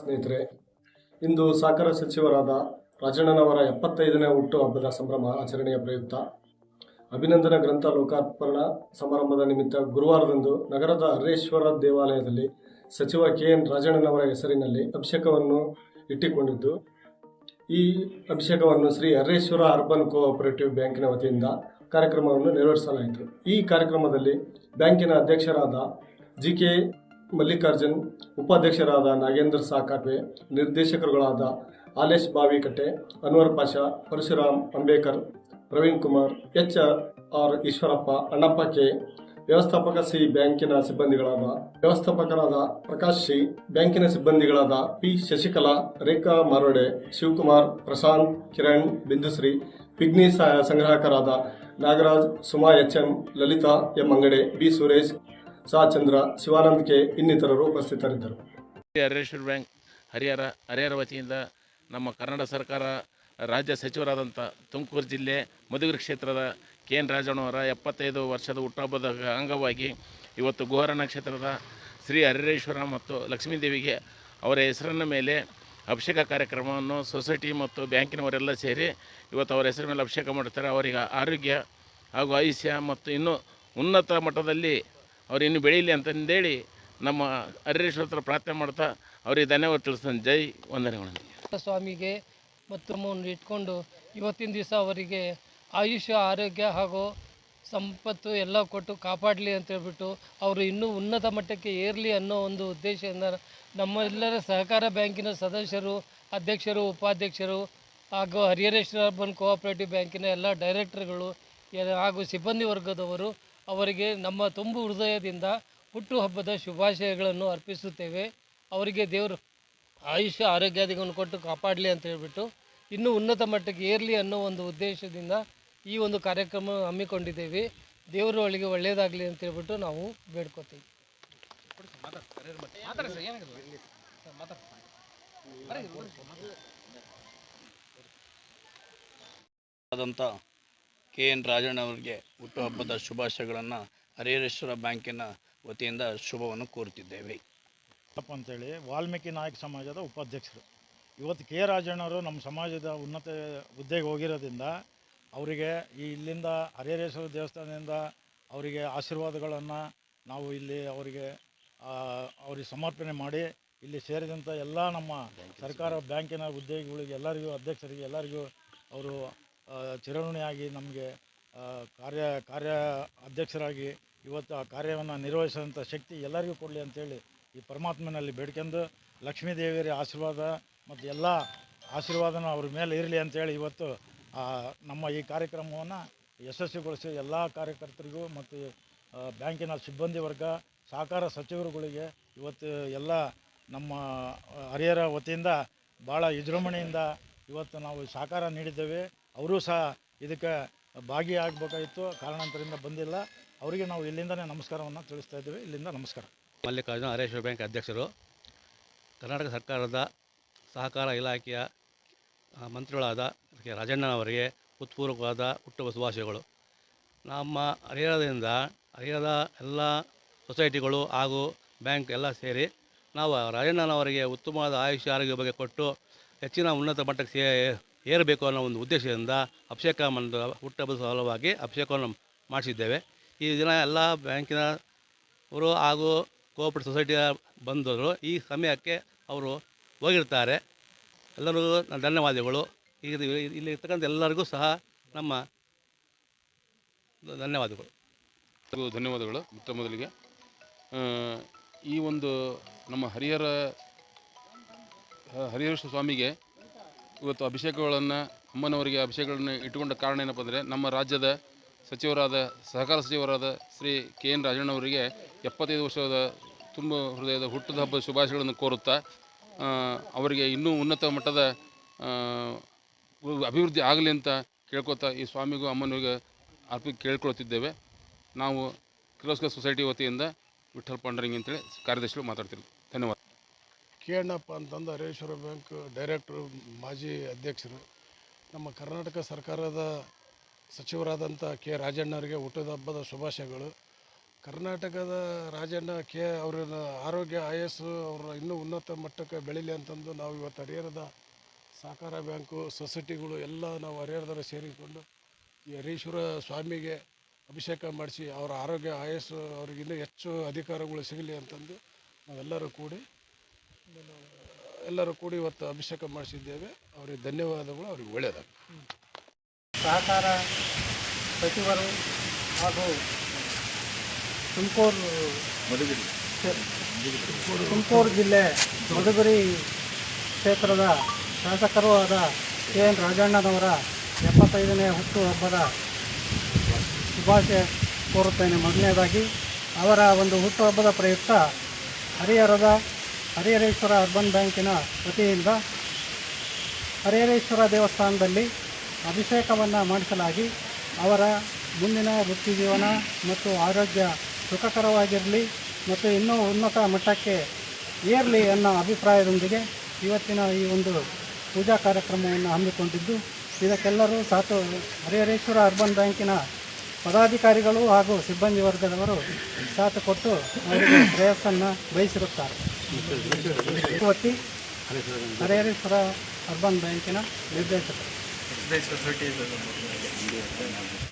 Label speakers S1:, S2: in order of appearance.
S1: ಸ್ನೇಹಿತರೆ, ಇಂದು ಸಹಕಾರ ಸಚಿವರಾದ ರಾಜಣ್ಣನವರ ಎಪ್ಪತ್ತೈದನೇ ಹುಟ್ಟು ಹಬ್ಬದ ಸಂಭ್ರಮ ಆಚರಣೆಯ ಪ್ರಯುಕ್ತ ಅಭಿನಂದನ ಗ್ರಂಥ ಲೋಕಾರ್ಪಣಾ ಸಮಾರಂಭದ ನಿಮಿತ್ತ ಗುರುವಾರದಂದು ನಗರದ ಹರೇಶ್ವರ ದೇವಾಲಯದಲ್ಲಿ ಸಚಿವ ಕೆ ಎನ್ ರಾಜಣ್ಣನವರ ಹೆಸರಿನಲ್ಲಿ ಅಭಿಷೇಕವನ್ನು ಇಟ್ಟುಕೊಂಡಿದ್ದು, ಈ ಅಭಿಷೇಕವನ್ನು ಶ್ರೀ ಹರೇಶ್ವರ ಅರ್ಬನ್ ಕೋಆಪರೇಟಿವ್ ಬ್ಯಾಂಕಿನ ವತಿಯಿಂದ ಕಾರ್ಯಕ್ರಮವನ್ನು ನೆರವೇರಿಸಲಾಯಿತು. ಈ ಕಾರ್ಯಕ್ರಮದಲ್ಲಿ ಬ್ಯಾಂಕಿನ ಅಧ್ಯಕ್ಷರಾದ ಜಿ ಕೆ ಮಲ್ಲಿಕಾರ್ಜುನ್, ಉಪಾಧ್ಯಕ್ಷರಾದ Nagendra Sakatve ನಿರ್ದೇಶಕರುಗಳಾದ Alesh Bavikatte, Anwar Pasha, Parashuram Ambekar Praveen Kumar H R Eshwarappa, Annappa K, ವ್ಯವಸ್ಥಾಪಕ ಸಿ ಬ್ಯಾಂಕಿನ ಸಿಬ್ಬಂದಿಗಳಾದ ವ್ಯವಸ್ಥಾಪಕರಾದ ಪ್ರಕಾಶ್ ಸಿ ಬ್ಯಾಂಕಿನ ಸಿಬ್ಬಂದಿಗಳಾದ P Shashikala, Rekha Marode, Shivakumar, Prashanth, Kiran, Bindushree pigmy ಸಂಗ್ರಾಹಕರಾದ Nagaraj, Suma H M Lalitha M Angade, B Suresh Chandra Shivanand K ಇನ್ನಿತರರು ಉಪಸ್ಥಿತರಿದ್ದರು.
S2: Hareshwara bank Harihara Harihara ವತಿಯಿಂದ ನಮ್ಮ ಕನ್ನಡ ಸರ್ಕಾರ ರಾಜ್ಯ ಸಚಿವರಾದಂಥ ತುಮಕೂರು ಜಿಲ್ಲೆ ಮಧುಗಿರಿ ಕ್ಷೇತ್ರದ ಕೆ ಎನ್ ರಾಜಣ್ಣವರ ಎಪ್ಪತ್ತೈದು ವರ್ಷದ ಹುಟ್ಟುಹಬ್ಬದ ಅಂಗವಾಗಿ ಇವತ್ತು ಗೋಹರ ನಕ್ಷತ್ರದ ಶ್ರೀ ಹರಿಹರೇಶ್ವರ ಮತ್ತು ಲಕ್ಷ್ಮೀದೇವಿಗೆ ಅವರ ಹೆಸರಿನ ಮೇಲೆ ಅಭಿಷೇಕ ಕಾರ್ಯಕ್ರಮವನ್ನು ಸೊಸೈಟಿ ಮತ್ತು ಬ್ಯಾಂಕಿನವರೆಲ್ಲ ಸೇರಿ ಇವತ್ತು ಅವರ ಹೆಸರಿನ ಮೇಲೆ ಅಭಿಷೇಕ ಮಾಡ್ತಾರೆ ಅವರಿಗೆ ಆರೋಗ್ಯ ಹಾಗೂ ಆಯುಷ್ಯ ಮತ್ತು ಇನ್ನೂ ಉನ್ನತ ಮಟ್ಟದಲ್ಲಿ ಅವ್ರು ಇನ್ನೂ ಬೆಳೀಲಿ ಅಂತಂದೇಳಿ ನಮ್ಮ ಹರಿಹರೇಶ್ವರ ಹತ್ರ ಪ್ರಾರ್ಥನೆ ಮಾಡ್ತಾ ಅವರಿಗೆ ಧನ್ಯವಾದ ತಿಳಿಸ್ತಾನೆ. ಜೈ ವಂದನೆಗಳು
S3: ಸ್ವಾಮಿಗೆ ಮತ್ತು ಇಟ್ಕೊಂಡು ಇವತ್ತಿನ ದಿವಸ ಅವರಿಗೆ ಆಯುಷ್ಯ, ಆರೋಗ್ಯ ಹಾಗೂ ಸಂಪತ್ತು ಎಲ್ಲ ಕೊಟ್ಟು ಕಾಪಾಡಲಿ ಅಂತ ಹೇಳ್ಬಿಟ್ಟು ಅವರು ಇನ್ನೂ ಉನ್ನತ ಮಟ್ಟಕ್ಕೆ ಏರಲಿ ಅನ್ನೋ ಒಂದು ಉದ್ದೇಶದಿಂದ ನಮ್ಮೆಲ್ಲರ ಸಹಕಾರ ಬ್ಯಾಂಕಿನ ಸದಸ್ಯರು, ಅಧ್ಯಕ್ಷರು, ಉಪಾಧ್ಯಕ್ಷರು ಹಾಗೂ ಹರಿಹರೇಶ್ವರ ಅರ್ಬನ್ ಕೋಆಪರೇಟಿವ್ ಬ್ಯಾಂಕಿನ ಎಲ್ಲ ಡೈರೆಕ್ಟರ್ಗಳು ಹಾಗೂ ಸಿಬ್ಬಂದಿ ವರ್ಗದವರು ಅವರಿಗೆ ನಮ್ಮ ತುಂಬು ಹೃದಯದಿಂದ ಹುಟ್ಟುಹಬ್ಬದ ಶುಭಾಶಯಗಳನ್ನು ಅರ್ಪಿಸುತ್ತೇವೆ. ಅವರಿಗೆ ದೇವರು ಆಯುಷ್ಯ ಆರೋಗ್ಯಾದಿಗಳನ್ನು ಕೊಟ್ಟು ಕಾಪಾಡಲಿ ಅಂತ ಹೇಳ್ಬಿಟ್ಟು ಇನ್ನೂ ಉನ್ನತ ಮಟ್ಟಕ್ಕೆ ಏರಲಿ ಅನ್ನೋ ಒಂದು ಉದ್ದೇಶದಿಂದ ಈ ಒಂದು ಕಾರ್ಯಕ್ರಮ ಹಮ್ಮಿಕೊಂಡಿದ್ದೇವೆ. ದೇವರು ಅವಳಿಗೆ ಒಳ್ಳೆಯದಾಗಲಿ ಅಂತ ಹೇಳ್ಬಿಟ್ಟು ನಾವು ಬೇಡ್ಕೋತೀವಿ.
S4: ಆದಂಥ ಕೆ ಎನ್ ರಾಜಣ್ಣವರಿಗೆ ಹುಟ್ಟುಹಬ್ಬದ ಶುಭಾಶಯಗಳನ್ನು ಹರಿಹರೇಶ್ವರ ಬ್ಯಾಂಕಿನ ವತಿಯಿಂದ ಶುಭವನ್ನು ಕೋರುತ್ತಿದ್ದೇವೆ.
S5: ಅಪ್ಪ ಅಂತೇಳಿ ವಾಲ್ಮೀಕಿ ನಾಯಕ ಸಮಾಜದ ಉಪಾಧ್ಯಕ್ಷರು. ಇವತ್ತು ಕೆ. ರಾಜಣ್ಣವರು ನಮ್ಮ ಸಮಾಜದ ಉನ್ನತ ಹುದ್ದೆಗೆ ಹೋಗಿರೋದ್ರಿಂದ ಅವರಿಗೆ ಈ ಇಲ್ಲಿಂದ ಹರಿಹರೇಶ್ವರ ದೇವಸ್ಥಾನದಿಂದ ಅವರಿಗೆ ಆಶೀರ್ವಾದಗಳನ್ನು ನಾವು ಇಲ್ಲಿ ಅವರಿಗೆ ಅವರಿಗೆ ಸಮರ್ಪಣೆ ಮಾಡಿ ಇಲ್ಲಿ ಸೇರಿದಂಥ ಎಲ್ಲ ನಮ್ಮ ಸರ್ಕಾರ ಬ್ಯಾಂಕಿನ ಉದ್ಯೋಗಿಗಳಿಗೆ ಎಲ್ಲರಿಗೂ ಅಧ್ಯಕ್ಷರಿಗೆ ಎಲ್ಲರಿಗೂ ಅವರು ಚಿರಋಣಿಯಾಗಿ ನಮಗೆ ಕಾರ್ಯ ಕಾರ್ಯ ಅಧ್ಯಕ್ಷರಾಗಿ ಇವತ್ತು ಆ ಕಾರ್ಯವನ್ನು ನಿರ್ವಹಿಸುವಂಥ ಶಕ್ತಿ ಎಲ್ಲರಿಗೂ ಕೊಡಲಿ ಅಂತೇಳಿ ಈ ಪರಮಾತ್ಮನಲ್ಲಿ ಬೇಡ್ಕೊಂಡು ಲಕ್ಷ್ಮೀ ದೇವಿಯರ ಆಶೀರ್ವಾದ ಮತ್ತು ಎಲ್ಲ ಆಶೀರ್ವಾದನೂ ಅವ್ರ ಮೇಲೆ ಇರಲಿ ಅಂತೇಳಿ ಇವತ್ತು ನಮ್ಮ ಈ ಕಾರ್ಯಕ್ರಮವನ್ನು ಯಶಸ್ವಿಗೊಳಿಸಿ ಎಲ್ಲ ಕಾರ್ಯಕರ್ತರಿಗೂ ಮತ್ತು ಬ್ಯಾಂಕಿನ ಸಿಬ್ಬಂದಿ ವರ್ಗ, ಸಹಕಾರ ಸಚಿವರುಗಳಿಗೆ ಇವತ್ತು ಎಲ್ಲ ನಮ್ಮ ಹರಿಹರ ವತಿಯಿಂದ ಭಾಳ ವಿಜೃಂಭಣೆಯಿಂದ ಇವತ್ತು ನಾವು ಸಹಕಾರ ನೀಡಿದ್ದೇವೆ. ಅವರೂ ಸಹ ಇದಕ್ಕೆ ಭಾಗಿಯಾಗಬೇಕಾಗಿತ್ತು. ಕಾರಣಾಂತರದಿಂದ ಬಂದಿಲ್ಲ. ಅವರಿಗೆ ನಾವು ಇಲ್ಲಿಂದನೇ ನಮಸ್ಕಾರವನ್ನು ತಿಳಿಸ್ತಾ ಇದ್ದೀವಿ. ಇಲ್ಲಿಂದ ನಮಸ್ಕಾರ.
S6: ಮಲ್ಲಿಕಾರ್ಜುನ ಹರೇಶ್ವರ ಬ್ಯಾಂಕ್ ಅಧ್ಯಕ್ಷರು, ಕರ್ನಾಟಕ ಸರ್ಕಾರದ ಸಹಕಾರ ಇಲಾಖೆಯ ಮಂತ್ರಿಗಳಾದ ರಾಜಣ್ಣನವರಿಗೆ ಹೃತ್ಪೂರ್ವಕವಾದ ಹುಟ್ಟುಹಬ್ಬ ಶುಭಾಶಯಗಳು. ನಮ್ಮ ಹರಿಹರದಿಂದ ಹರಿಹರದ ಎಲ್ಲ ಸೊಸೈಟಿಗಳು ಹಾಗೂ ಬ್ಯಾಂಕ್ ಎಲ್ಲ ಸೇರಿ ನಾವು ರಾಜಣ್ಣನವರಿಗೆ ಉತ್ತಮವಾದ ಆಯುಷ್ಯ, ಆರೋಗ್ಯ ಬಗ್ಗೆ ಕೊಟ್ಟು ಹೆಚ್ಚಿನ ಉನ್ನತ ಮಟ್ಟಕ್ಕೆ ಸೇ, ಏರಬೇಕು ಅನ್ನೋ ಒಂದು ಉದ್ದೇಶದಿಂದ ಅಭಿಷೇಕ ಒಂದು ಹುಟ್ಟಬದ ಸಲುವಾಗಿ ಅಭಿಷೇಕವನ್ನು ಮಾಡಿಸಿದ್ದೇವೆ. ಈ ದಿನ ಎಲ್ಲ ಬ್ಯಾಂಕಿನ ಅವರು ಹಾಗೂ ಕೋಆಪರೇಟಿವ್ ಸೊಸೈಟಿಯ ಬಂದವರು ಈ ಸಮಯಕ್ಕೆ ಅವರು ಹೋಗಿರ್ತಾರೆ ಎಲ್ಲರಿಗೂ ನನ್ನ ಧನ್ಯವಾದಗಳು. ಈಗ ಇಲ್ಲಿ ಇರ್ತಕ್ಕಂಥ ಎಲ್ಲರಿಗೂ ಸಹ ನಮ್ಮ ಧನ್ಯವಾದಗಳು.
S7: ಧನ್ಯವಾದಗಳು. ಮೊತ್ತ ಮೊದಲಿಗೆ ಈ ಒಂದು ನಮ್ಮ ಹರಿಹರ ಹರಿಹರೇಶ್ವರ ಸ್ವಾಮಿಗೆ ಇವತ್ತು ಅಭಿಷೇಕಗಳನ್ನು, ಅಮ್ಮನವರಿಗೆ ಅಭಿಷೇಕಗಳನ್ನು ಇಟ್ಟುಕೊಂಡ ಕಾರಣ ಏನಪ್ಪ ಅಂದರೆ ನಮ್ಮ ರಾಜ್ಯದ ಸಚಿವರಾದ, ಸಹಕಾರ ಸಚಿವರಾದ ಶ್ರೀ ಕೆ ಎನ್ ರಾಜಣ್ಣವರಿಗೆ ಎಪ್ಪತ್ತೈದು ವರ್ಷದ ತುಂಬ ಹೃದಯದ ಹುಟ್ಟದ ಹಬ್ಬದ ಶುಭಾಶಯಗಳನ್ನು ಕೋರುತ್ತಾ ಅವರಿಗೆ ಇನ್ನೂ ಉನ್ನತ ಮಟ್ಟದ ಅಭಿವೃದ್ಧಿ ಆಗಲಿ ಅಂತ ಕೇಳ್ಕೊತಾ ಈ ಸ್ವಾಮಿಗೂ ಅಮ್ಮನವರಿಗೆ ಅರ್ಪಿ ಕೇಳ್ಕೊಳ್ತಿದ್ದೇವೆ. ನಾವು ಕಿರ್ಲೋಸ್ಕರ್ ಸೊಸೈಟಿ ವತಿಯಿಂದ ವಿಠಲ್ ಪಾಂಡರಿಂಗ್ ಅಂತೇಳಿ ಕಾರ್ಯದರ್ಶಿಗಳು ಮಾತಾಡ್ತೀವಿ ಧನ್ಯವಾದ.
S8: ಕೆ ಅಣ್ಣಪ್ಪ ಅಂತಂದು ಹರೇಶ್ವರ ಬ್ಯಾಂಕ್ ಡೈರೆಕ್ಟ್ರು, ಮಾಜಿ ಅಧ್ಯಕ್ಷರು, ನಮ್ಮ ಕರ್ನಾಟಕ ಸರ್ಕಾರದ ಸಚಿವರಾದಂಥ ಕೆ ರಾಜಣ್ಣವರಿಗೆ ಹುಟ್ಟಿದ ಹಬ್ಬದ ಶುಭಾಶಯಗಳು. ಕರ್ನಾಟಕದ ರಾಜಣ್ಣ, ಕೆ ಅವರ ಆರೋಗ್ಯ, ಆಯಸ್ಸು ಅವರ ಇನ್ನೂ ಉನ್ನತ ಮಟ್ಟಕ್ಕೆ ಬೆಳೀಲಿ ಅಂತಂದು ನಾವು ಇವತ್ತು ಹರಿಹರದ ಸಹಕಾರ ಬ್ಯಾಂಕು, ಸೊಸೈಟಿಗಳು ಎಲ್ಲ ನಾವು ಹರಿಹರದವರು ಸೇರಿಕೊಂಡು ಈ ಹರೀಶ್ವರ ಸ್ವಾಮಿಗೆ ಅಭಿಷೇಕ ಮಾಡಿಸಿ, ಅವರ ಆರೋಗ್ಯ, ಆಯಸ್ಸು ಅವ್ರಿಗೆ ಇನ್ನೂ ಹೆಚ್ಚು ಅಧಿಕಾರಗಳು ಸಿಗಲಿ ಅಂತಂದು ನಾವೆಲ್ಲರೂ ಕೂಡಿ ಎಲ್ಲರೂ ಕೂಡಿ ಇವತ್ತು ಅಭಿಷೇಕ ಮಾಡಿಸಿದ್ದೇವೆ. ಅವರಿಗೆ ಧನ್ಯವಾದಗಳು. ಅವ್ರಿಗೆ ಒಳ್ಳೆಯದಾಗಲಿ.
S9: ಸಹಕಾರ ಸಚಿವರು ಹಾಗೂ ತುಮಕೂರು ತುಮಕೂರು ಜಿಲ್ಲೆ ಮಧುಗಿರಿ ಕ್ಷೇತ್ರದ ಶಾಸಕರೂ ಆದ ಕೆ ಎನ್ ರಾಜಣ್ಣನವರ ಎಪ್ಪತ್ತೈದನೇ ಹುಟ್ಟು ಹಬ್ಬದ ಶುಭಾಶಯ ಕೋರುತ್ತೇನೆ. ಮೊದಲನೇದಾಗಿ, ಅವರ ಒಂದು ಹುಟ್ಟುಹಬ್ಬದ ಪ್ರಯುಕ್ತ ಹರಿಹರದ ಹರಿಹರೇಶ್ವರ ಅರ್ಬನ್ ಬ್ಯಾಂಕಿನ ವತಿಯಿಂದ ಹರಿಹರೇಶ್ವರ ದೇವಸ್ಥಾನದಲ್ಲಿ ಅಭಿಷೇಕವನ್ನು ಮಾಡಿಸಲಾಗಿ ಅವರ ಮುಂದಿನ ವೃತ್ತಿ ಜೀವನ ಮತ್ತು ಆರೋಗ್ಯ ಸುಖಕರವಾಗಿರಲಿ ಮತ್ತು ಇನ್ನೂ ಉನ್ನತ ಮಟ್ಟಕ್ಕೆ ಏರಲಿ ಅನ್ನೋ ಅಭಿಪ್ರಾಯದೊಂದಿಗೆ ಇವತ್ತಿನ ಈ ಒಂದು ಪೂಜಾ ಕಾರ್ಯಕ್ರಮವನ್ನು ಹಮ್ಮಿಕೊಂಡಿದ್ದು, ಇದಕ್ಕೆಲ್ಲರೂ ಸಾತು ಹರಿಹರೇಶ್ವರ ಅರ್ಬನ್ ಬ್ಯಾಂಕಿನ ಪದಾಧಿಕಾರಿಗಳು ಹಾಗೂ ಸಿಬ್ಬಂದಿ ವರ್ಗದವರು ಸಾಥ್ ಕೊಟ್ಟು ಅವರಿಗೆ ಶ್ರೇಯಸ್ಸನ್ನು ಬಯಸಿರುತ್ತಾರೆ. ಇವತ್ತಿ ಹರಿಹರೇಶ್ವರ ಅರ್ಬನ್ ಬ್ಯಾಂಕಿನ ನಿರ್ದೇಶಕರು